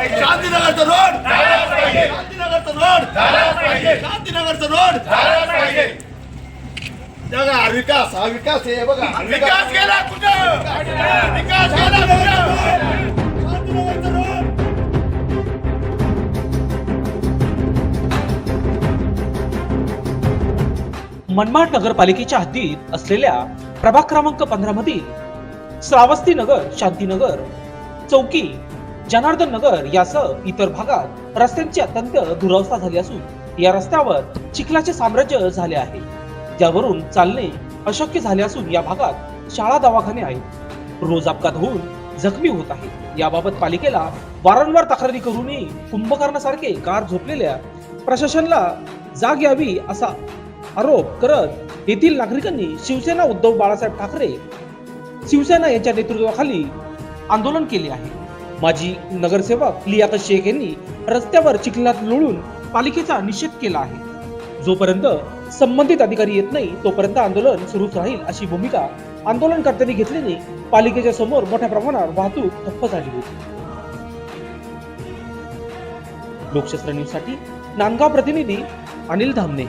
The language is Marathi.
शांतीनगरचा रोड. शांतीनगरचा रोड. शांतीनगरचा रोड. बघा विकास हा विकास आहे बघा. विकास. केला कुठं? विकास केला शांतीनगरचा रोड मनमाड नगरपालिकेच्या हद्दीत असलेल्या प्रभाग क्रमांक पंधरा मधील श्रावस्ती नगर शांतीनगर चौकी जनार्दन नगर यासह इतर भागात रस्त्यांची अत्यंत दुरावस्था झाली असून या रस्त्यावर चिखलाचे साम्राज्य झाले आहे. ज्यावरून चालणे अशक्य झाले असून या भागात शाळा दवाखाने आहेत. रोज अपघात होऊन जखमी होत आहेत याबाबत पालिकेला वारंवार तक्रारी करूनही कुंभकर्णासारखे कार झोपलेल्या प्रशासनाला जाग यावी असा आरोप करत येथील नागरिकांनी शिवसेना उद्धव बाळासाहेब ठाकरे शिवसेना यांच्या नेतृत्वाखाली आंदोलन केले आहे. माजी नगरसेवक लियाकत शेख यांनी रस्त्यावर चिखलात लोळून पालिकेचा निषेध केला आहे. जोपर्यंत संबंधित अधिकारी येत नाही तोपर्यंत आंदोलन सुरूच राहील अशी भूमिका आंदोलनकर्त्यांनी घेतल्याने पालिकेच्या समोर मोठ्या प्रमाणावर वाहतूक ठप्प झाली होती. लोकशास्त्र न्यूजसाठी नांदगाव प्रतिनिधी अनिल धामणे.